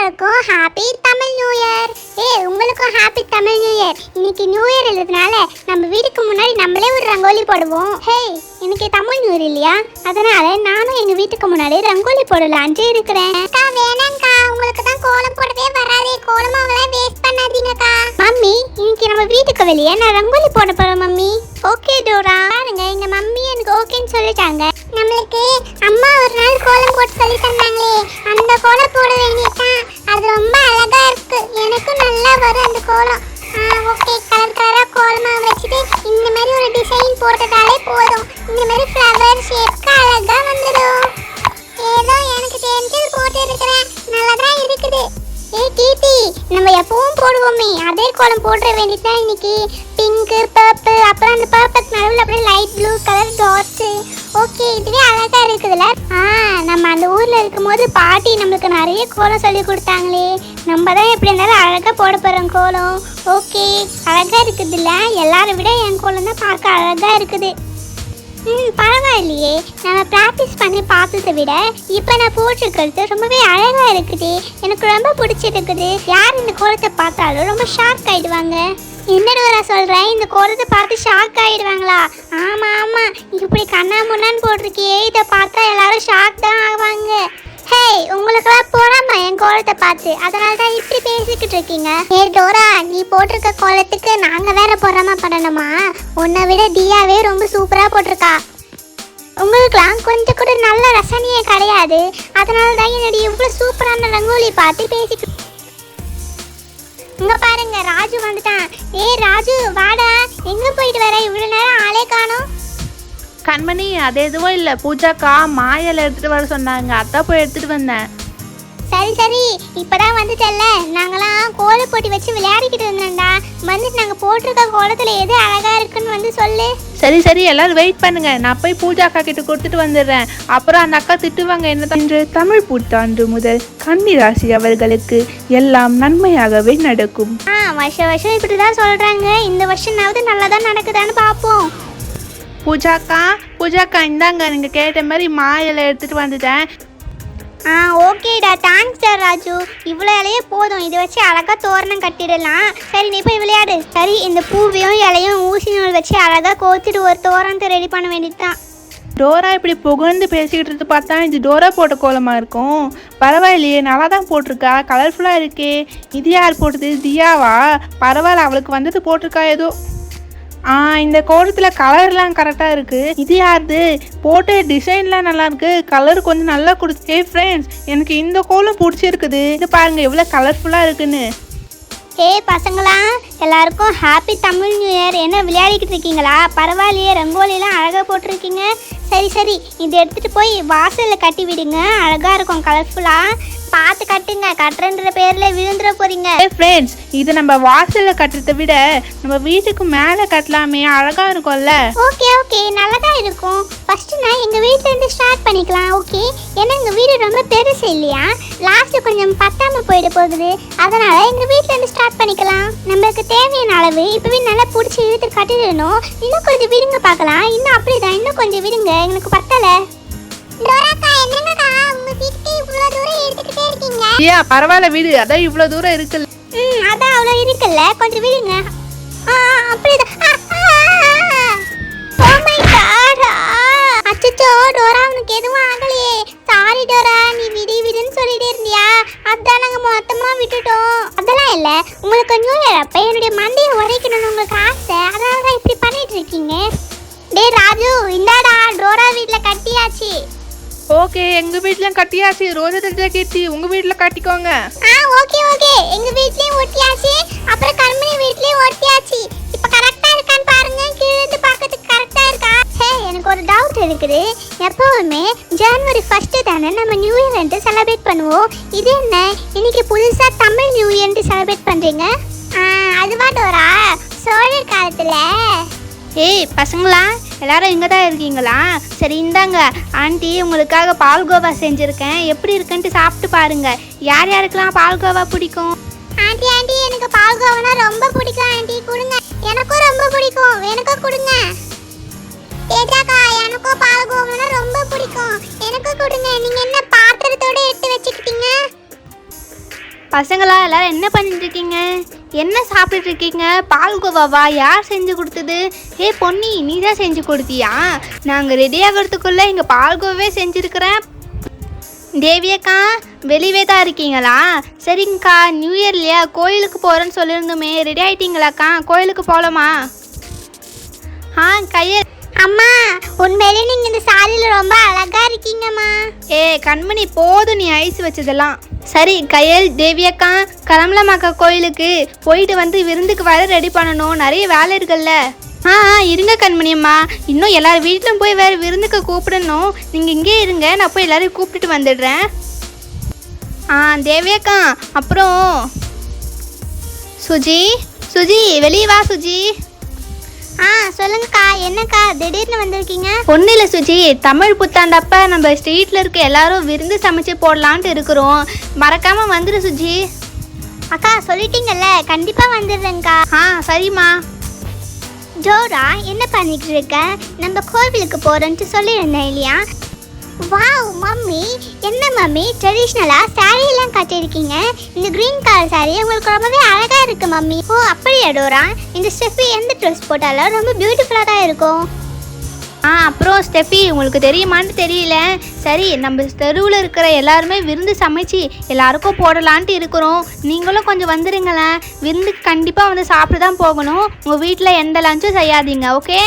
எல்லாருக்கும் happy Tamil new year ஏய் உங்களுக்கும் ஹாப்பி தமிழ் நியூ இயர் இன்னைக்கு நியூ இயர் எழுதுனால நம்ம வீட்டுக்கு முன்னாடி நம்மளே ஒரு ரங்கோலி போடுவோம். ஹேய் இன்னைக்கு தமிழ் நியூ இயர் இல்லையா? அதனால நானும் எங்க வீட்டுக்கு முன்னாடி ரங்கோலி போடலான்ட்டு இருக்கிறேன். அக்கா வேணாங்க்கா உங்களுக்கு தான் கோலம் போடவே வராதே. கோலமாவெல்லாம் வேஸ்ட் பண்ணாதீங்கக்கா. மம்மி இன்னைக்கு நம்ம வீட்டுக்கு வெளியே நான் ரங்கோலி போட போறேன் மம்மி. Okay Dora. பாருங்க எங்க மம்மி எனக்கு ஓகேன்னு சொல்லிட்டாங்க. நம்மளுக்கு அம்மா ஒரு நாள் கோலம் போட்டு சொல்லி தந்தாங்களே. அந்த கோலம் போட வேண்டிய மாதிரி ஒரு டிசைன் போதும். இந்த மாதிரி ஃப்ளவர் ஷேப்க்கு அழகா வந்துடும். ஏதோ எனக்கு தெரிஞ்சது போட்டு இருக்கிறேன் நல்லா தான் இருக்குது. ஏய் கீர்த்தி நம்ம எப்பவும் போடுவோமே. அதே கோலம் போட்டுற வேண்டியதுதான் இன்னைக்கு. பிங்க்கு பர்பிள் அப்புறம் அந்த பர்பிள் நடுவில் அப்படியே light blue colour dots okay இதுவே அழகா இருக்குதுல்ல? ஆ நம்ம அந்த ஊரில் இருக்கும்போது பாட்டி நம்மளுக்கு நிறைய கோலம் சொல்லி கொடுத்தாங்களே. நம்ம தான் எப்படி இருந்தாலும் அழகாக போட கோலம். ஓகே அழகாக இருக்குதுல்ல? எல்லாரை விட என் குழந்தை பார்க்க அழகாக இருக்குது. ம் பரவாயில்லையே. நம்ம ப்ராக்டிஸ் பண்ணி பார்த்ததை விட இப்போ நான் போட்டிருக்கிறது ரொம்பவே அழகாக இருக்குது. எனக்கு ரொம்ப பிடிச்சிருக்குது. யார் இந்த கோலத்தை பார்த்தாலும் ரொம்ப ஷாக் ஆகிடுவாங்க என்னோட சொல்கிறேன் இந்த கோலத்தை பார்த்து ஷாக் ஆகிடுவாங்களா ஆமாம் ஆமாம் இப்படி கண்ணா முன்னான்னு போட்டிருக்கியே இதை பார்த்தா எல்லாரும் ஷாக் தான் ஆவாங்க. ஹே உங்களுக்கெல்லாம் போறாமா என் கோலத்தை பார்த்து. அதனால தான் இப்படி பேசிக்கிட்டு இருக்கீங்க. ஏ டோரா நீ போட்டிருக்க கோலத்துக்கு நாங்க வேற பொறாம பண்ணணுமா உன்னை விட தியாவே ரொம்ப சூப்பரா போட்டிருக்கா. உங்களுக்குலாம் கொஞ்சம் கூட நல்ல ரசனையே கிடையாது. அதனால தான் என்னுடைய இவ்வளோ சூப்பரான ரங்கோலி பார்த்து பேசிக்கிட்டு இங்க பாருங்க ராஜு வந்துட்டான். ஏய் ராஜு வாடா. எங்க போயிட்டு வர? இவ்வளவு கண்மணி அது எதுவும் இல்லை. பூஜாக்கா மாயலை எடுத்துட்டு வர சொன்னாங்க. அதான் போய் எடுத்துட்டு வந்தேன். சரி சரி. இப்பதான் வந்துட்டல்ல நாங்களாம் கோல போட்டி வச்சு விளையாடிக்கிட்டு இருந்தோம்டா. வந்துட்டு நாங்க போட்டிருக்க கோலத்துல எது அழகா இருக்குன்னு வந்து சொல்லு. சரி சரி. எல்லாரும் வெயிட் பண்ணுங்க. நான் போய் பூஜாக்கா கிட்ட கொடுத்துட்டு வந்துடுறேன். அப்புறம் அந்த அக்கா திட்டுவாங்க என்ன இன்று தமிழ் புத்தாண்டு முதல் கன்னி ராசி அவர்களுக்கு எல்லாம் நன்மையாகவே நடக்கும். ஆ வருஷம் வருஷம் இப்படிதான் சொல்றாங்க. இந்த வருஷம்னாவது நல்லா தான் நடக்குதான்னு பார்ப்போம். பூஜாக்கா பூஜாக்கா இந்தாங்க நீங்கள் கேட்ட மாதிரி மாயலை எடுத்துட்டு வந்துட்டேன். ஆ ஓகேடா. தேங்க்ஸ் டா ராஜு. இவ்வளோ இலையே போதும். இதை வச்சு அழகா தோரணம் கட்டிடலாம். சரி நீ போய் விளையாடு. சரி இந்த பூவையும் இலையும் ஊசி நூல் வச்சு அழகா கோத்துட்டு ஒரு தோரணத்தை ரெடி பண்ண வேண்டியதுதான். டோரா இப்படி புகழ்ந்து பேசிக்கிட்டு இருந்து பார்த்தா இது டோரா போட்ட கோலமா இருக்கும். பரவாயில்லையே நல்லா தான் போட்டிருக்கா கலர்ஃபுல்லாக இருக்கே. இது யார் போட்டது? தியாவா? பரவாயில்ல அவளுக்கு வந்தது போட்டிருக்கா ஏதோ. ஆ இந்த கோலத்தில் கலர்லாம் கரெக்டாக இருக்குது இது யாருது போட்ட டிசைன்லாம் நல்லா இருக்கு. கலர் கொஞ்சம் நல்லா கொடுத்து ஏ ஃப்ரெண்ட்ஸ் எனக்கு இந்த கோலம் பிடிச்சிருக்குது. இது பாருங்கள் எவ்வளோ கலர்ஃபுல்லாக இருக்குன்னு. ஹே பசங்களா எல்லாருக்கும் ஹாப்பி தமிழ் நியூ இயர் என்ன விளையாடிக்கிட்டு இருக்கீங்களா? பரவாயில்லையே ரங்கோலிலாம் அழகாக போட்டிருக்கீங்க. சரி சரி இதை எடுத்துகிட்டு போய் வாசலில் கட்டி விடுங்க. அழகாக இருக்கும் கலர்ஃபுல்லாக பார்த்து கட்டுங்க. கட்டுறன்ற பேரில் விழுந்துட போகிறீங்க ஏ ஃப்ரெண்ட்ஸ் இது நம்ம வாசலில் கட்டுறதை விட நம்ம வீட்டுக்கு மேலே கட்டலாமே. அழகாக இருக்கும்ல? ஓகே ஓகே நல்லா தான் இருக்கும். ஃபர்ஸ்ட் நான் எங்கள் வீட்டிலேருந்து ஸ்டார்ட் பண்ணிக்கலாம் ஓகே ஏன்னா எங்கள் வீடு ரொம்ப பெருசு இல்லையா? லாஸ்ட்டு கொஞ்சம் பத்தாம போயிட போகுது. அதனால எங்கள் வீட்டிலேருந்து ஸ்டார்ட் பண்ணிக்கலாம். நம்மளுக்கு தேவையான அளவு இப்போவே நல்லா பிடிச்சி இழுத்து கட்டிடணும். இன்னும் கொஞ்சம் விடுங்க பார்க்கலாம். இன்னும் அப்படிதான். இன்னும் கொஞ்சம் விடுங்க. எனக்கு பத்தலை. டோராக்கா உங்க வீட்டுக்கு இவ்வளோ தூரம் எடுத்துக்கிட்டே இருக்கீங்க? ஏன் பரவாயில்ல வீடு. அதான் இவ்வளோ தூரம் இருக்குல்ல. ம் அதான் அவ்வளோ இருக்குல்ல. கொஞ்சம் விடுங்க. ஆ அப்படிதான் மை காட் அச்சச்சோ டோரா உனக்கு எதுவும் ஆகலையே. Sorry Dora. நீ விடு விடுன்னு சொல்லிட்டே இருந்தியா? அதான் மொத்தமாக விட்டுட்டோம். அதெல்லாம் இல்லை. உங்களுக்கு நியூ இயர் அப்போ என்னுடைய மண்டையை உடைக்கணும்னு உங்களுக்கு ஆசை. அதனால தான் இப்படி பண்ணிட்டு இருக்கீங்க. டேய் ராஜு இந்தாடா டோரா வீட்டில் கட்டியாச்சு. ஓகே எங்கள் வீட்டில் கட்டியாச்சு. ரோஜா தெரிஞ்சா கீர்த்தி உங்கள் வீட்டில் கட்டிக்கோங்க. ஆ ஓகே ஓகே. எங்க வீட்லயும் ஒட்டியாச்சு. அப்புறம் கண்மணி வீட்லயும் ஒட்டியாச்சு. இப்போ கரெக்டா இருக்கான்னு பாருங்க. கீழ இருந்து பார்க்கிறதுக்கு கரெக்டா இருக்கா? ஹே எனக்கு ஒரு டவுட் இருக்குது. எப்பவுமே ஜனவரி ஃபர்ஸ்ட் தானே நம்ம நியூ இயர் செலிப்ரேட் பண்ணுவோம். இது என்ன? இன்னைக்கு புதுசா தமிழ் நியூ இயர் செலிப்ரேட் பண்றீங்க? அதுவா டோரா சோழர் காலத்துல. ஏய் பசங்களா எல்லாரும் இங்கே தான் இருக்கீங்களா? சரி இந்தாங்க. ஆண்டி உங்களுக்காக பால்கோவா செஞ்சுருக்கேன். எப்படி இருக்குன்ட்டு சாப்பிட்டு பாருங்க. யார் யாருக்கெல்லாம் பால்கோவா பிடிக்கும்? ஆண்டி ஆண்டி எனக்கு பால்கோவனா ரொம்ப பிடிக்கும் ஆண்டி. கொடுங்க. எனக்கும் ரொம்ப பிடிக்கும். எனக்கும் கொடுங்க. தேஜாக்கா எனக்கும் பால்கோவனா ரொம்ப பிடிக்கும். எனக்கும் கொடுங்க. நீங்க என்ன பாத்திரத்தோட எடுத்து வச்சுக்கிட்டீங்க? பசங்களா எல்லாரும் என்ன பண்ணிட்டு இருக்கீங்க? என்ன சாப்பிட்டுட்டு இருக்கீங்க பால்கோவாவா யார் செஞ்சு கொடுத்தது? ஏ பொன்னி நீ தான் செஞ்சு கொடுத்தியா? நாங்கள் ரெடி ஆகிறதுக்குள்ளே இங்கே பால்கோவே செஞ்சுருக்கிறேன். தேவியக்கா வெளியே தான் இருக்கீங்களா? சரிங்கக்கா நியூ இயர் இல்லையா? கோயிலுக்கு போகிறேன்னு சொல்லியிருந்தோமே. ரெடி ஆயிட்டீங்களாக்கா? கோயிலுக்கு போகலாமா? ஆ கைய அம்மா உண்மையிலே நீங்க இந்த சாரியில ரொம்ப அழகா இருக்கீங்கம்மா. ஏ கண்மணி போதும் நீ ஐஸ் வச்சதெல்லாம். சரி கையல் தேவியக்கா கிளம்பலாமாக்கா கோயிலுக்கு போயிட்டு வந்து விருந்துக்கு வர ரெடி பண்ணணும். நிறைய வேலை இருக்குல்ல. ஆ ஆ, இருங்க கண்மணியம்மா இன்னும் எல்லார் வீட்டிலும் போய் வேறு விருந்துக்கு கூப்பிடணும். நீங்கள் இங்கே இருங்க. நான் போய் எல்லாரையும் கூப்பிட்டுட்டு வந்துடுறேன். ஆ தேவியக்கா அப்புறம் சுஜி சுஜி வெளியே வா சுஜி. ஆ சொல்லுங்கக்கா. என்னக்கா? திடீர்னு வந்திருக்கீங்க? ஒன்றும் இல்லை சுஜி. தமிழ் புத்தாண்டப்ப நம்ம ஸ்ட்ரீட்டில் இருக்க எல்லாரும் விருந்து சமைச்சு போடலான்ட்டு இருக்கிறோம். மறக்காமல் வந்துடு சுஜி. அக்கா சொல்லிட்டீங்கல்ல. கண்டிப்பா வந்துடுறேங்க்கா ஆ சரிம்மா. ஜோரா என்ன பண்ணிட்டு இருக்க? நம்ம கோவிலுக்கு போறோம்ட்டு சொல்லியிருந்தேன் இல்லையா? Wow mummy. என்ன மம்மி? ட்ரெடிஷ்னலாக saree எல்லாம் கட்டியிருக்கீங்க. இந்த க்ரீன் கலர் saree உங்களுக்கு ரொம்பவே அழகாக இருக்கு மம்மி. ஓ அப்படியா டோரா? இந்த ஸ்டெஃபி எந்த ட்ரெஸ் போட்டாலும் ரொம்ப பியூட்டிஃபுல்லாக தான் இருக்கும். ஆ அப்புறம் ஸ்டெஃபி உங்களுக்கு தெரியுமான்னு தெரியல. சரி நம்ம தெருவில் இருக்கிற எல்லாருமே விருந்து சமைச்சு எல்லாருக்கும் போடலான்ட்டு இருக்கிறோம். நீங்களும் கொஞ்சம் வந்துடுங்களேன் விருந்துக்கு கண்டிப்பாக வந்து சாப்பிட்டு தான் போகணும். உங்கள் வீட்டில் எந்த லஞ்சும் செய்யாதீங்க ஓகே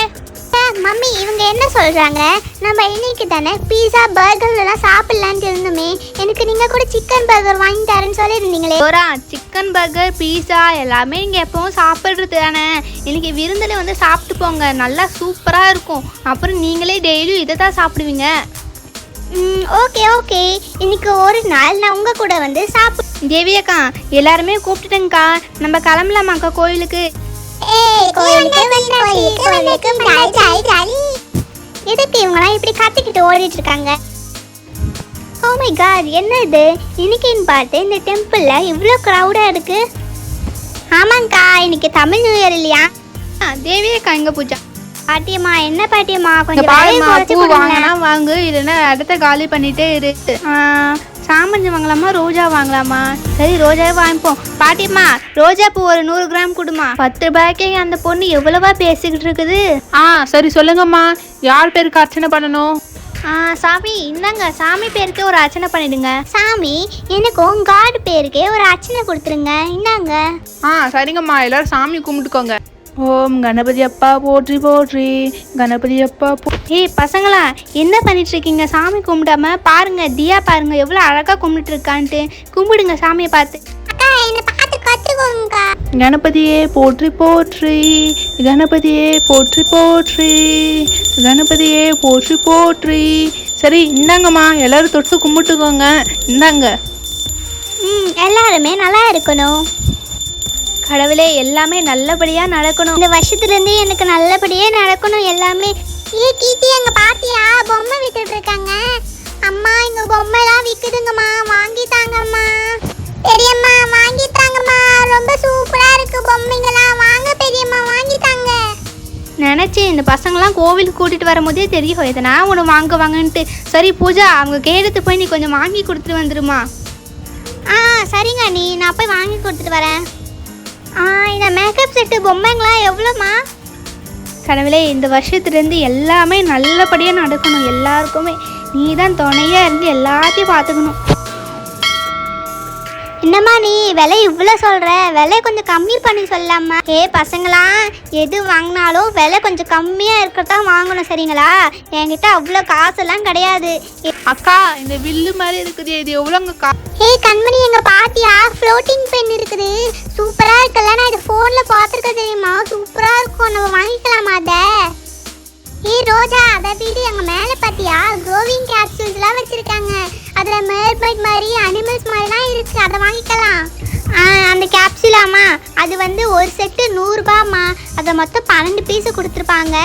மம்மி இவங்க என்ன சொல்கிறாங்க நம்ம இன்னைக்கு தானே பீஸா பர்கர் எல்லாம் சாப்பிட்லான்ட்டு இருந்தோமே எனக்கு நீங்கள் கூட சிக்கன் பர்கர் வாங்கி தரேன்னு சொல்லியிருந்தீங்களே. டோரா சிக்கன் பர்கர் பீஸா எல்லாமே நீங்கள் எப்பவும் சாப்பிட்றது தானே. இன்னைக்கு விருந்தில் வந்து சாப்பிட்டு போங்க. நல்லா சூப்பராக இருக்கும். அப்புறம் நீங்களே டெய்லியும் இதை தான் சாப்பிடுவீங்க. ம் ஓகே ஓகே இன்னைக்கு ஒரு நாள் நான் உங்கள் கூட வந்து சாப்பிட்டு தேவியக்கா எல்லாருமே கூப்பிட்டுட்டேங்க்கா நம்ம கிளம்பலாமாக்கா கோயிலுக்கு? எதுக்கு இவங்கலாம் இப்படி கத்திக்கிட்டு ஓடிட்டு இருக்காங்க ஓ மை காட் என்ன இது இன்னைக்குன்னு பார்த்து இந்த டெம்பிள்ல இவ்வளோ க்ரௌடா இருக்கு? ஆமாங்க்கா இன்னைக்கு தமிழ் நியூ இயர் இல்லையா? ஆ, தேவியக்கா எங்க பூஜா. பாட்டியம்மா என்ன பாட்டியம்மா? கொஞ்சம். வாங்கினா வாங்கு இல்லைன்னா இடத்த காலி பண்ணிட்டே இரு. ஆ, சாமந்தி வாங்கலாமா ரோஜா வாங்கலாமா? சரி ரோஜாவே வாங்கிப்போம். பாட்டிம்மா ரோஜா பூ ஒரு நூறு கிராம் கொடுமா. பத்து ரூபாய்க்கே அந்த பொண்ணு எவ்வளவா பேசிக்கிட்டு இருக்குது? ஆ சரி சொல்லுங்கம்மா. யார் பேருக்கு அர்ச்சனை பண்ணணும்? ஆ, சாமி இந்தாங்க. சாமி பேருக்கு ஒரு அர்ச்சனை பண்ணிடுங்க. சாமி எனக்கும் காட் பேருக்கே ஒரு அர்ச்சனை கொடுத்துருங்க. இந்தாங்க. ஆ சரிங்கம்மா. எல்லாரும் சாமி கும்பிட்டுக்கோங்க. ஓம் கணபதி அப்பா போற்றி போற்றி. கணபதி அப்பா போ ஏய் பசங்களா என்ன பண்ணிட்டு இருக்கீங்க சாமி கும்பிடாம பாருங்க தியா பாருங்க எவ்வளோ அழகா கும்பிட்டு இருக்கான்ட்டு கும்பிடுங்க சாமியை பார்த்து. கணபதியே போற்றி போற்றி. கணபதியே போற்றி போற்றி. கணபதியே போற்றி போற்றி. சரி இந்தாங்கம்மா எல்லாரும் தொட்டு கும்பிட்டுக்கோங்க. இந்தாங்க. ம் எல்லாருமே நல்லா இருக்கணும். கடவுளே எல்லாமே நல்லபடியா நடக்கணும். இந்த வருஷத்துல இருந்து எனக்கு நல்லபடியே நடக்கணும் எல்லாமே. ஏ கீர்த்தி அங்க பாத்தியா பொம்மை வித்துட்டு இருக்காங்க அம்மா இங்க பொம்மை எல்லாம் விக்குதுங்கம்மா. வாங்கி தாங்கம்மா. பெரியம்மா வாங்கி தாங்கம்மா. ரொம்ப சூப்பரா இருக்கு பொம்மைங்களாம் வாங்க பெரியம்மா வாங்கி தாங்க. நினச்சேன் இந்த பசங்களாம் கோவிலுக்கு கூட்டிட்டு வரும்போதே தெரியும். எதனா ஒன்று வாங்க வாங்கன்ட்டு சரி பூஜா அவங்க கேட்டது போய் நீ கொஞ்சம் வாங்கி கொடுத்துட்டு வந்துருமா? ஆ சரிங்க நீ நான் போய் வாங்கி கொடுத்துட்டு வரேன். இந்த மேக்கப் செட்டு பொம்மைங்களாம் எவ்வளோம்மா? கடவுளே இந்த வருஷத்துலேருந்து எல்லாமே நல்லபடியாக நடக்கணும். எல்லாருக்குமே நீ தான் துணையாக இருந்து எல்லாத்தையும் பார்த்துக்கணும். என்னம்மா நீ? விலை இவ்வளோ சொல்கிற விலை கொஞ்சம் கம்மி பண்ணி சொல்லலாமா ஏ பசங்களா எது வாங்கினாலும் விலை கொஞ்சம் கம்மியாக இருக்கிறதா வாங்கணும் சரிங்களா? என்கிட்ட அவ்வளோ காசெல்லாம் கிடையாது. அக்கா இந்த வில்லு மாதிரி இருக்குது இது எவ்வளோங்கக்கா ஏய் கண்மணி எங்க பாத்தியா ஃப்ளோட்டிங் பென் இருக்குது. சூப்பரா இருக்குல்ல நான் இது போன்ல பார்த்துருக்க தெரியுமா? சூப்பரா இருக்கும் நம்ம வாங்கிக்கலாமா அத? ஏய் ரோஜா அதை வீடு எங்க மேல பாத்தியா? க்ரோவிங் கேப்சூல்ஸ்லாம் வச்சிருக்காங்க. அதுல மேர்மைட் மாதிரி அனிமல்ஸ் மாதிரிலாம் இருக்கு அதை வாங்கிக்கலாம். ஆ, அந்த கேப்சூலாமா அது வந்து ஒரு செட்டு நூறுரூபாம்மா அதை மொத்தம் பன்னெண்டு பீஸ் கொடுத்துருப்பாங்க.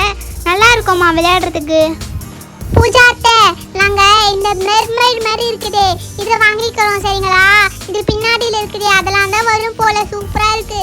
நல்லா இருக்கும்மா விளையாடுறதுக்கு. பூஜா நாங்க இந்த மெர்மைட் மாதிரி இருக்குது. இதை வாங்கிக்கிறோம் சரிங்களா? இது பின்னாடியில் இருக்குது அதெல்லாம் தான் வரும் போல சூப்பரா இருக்கு.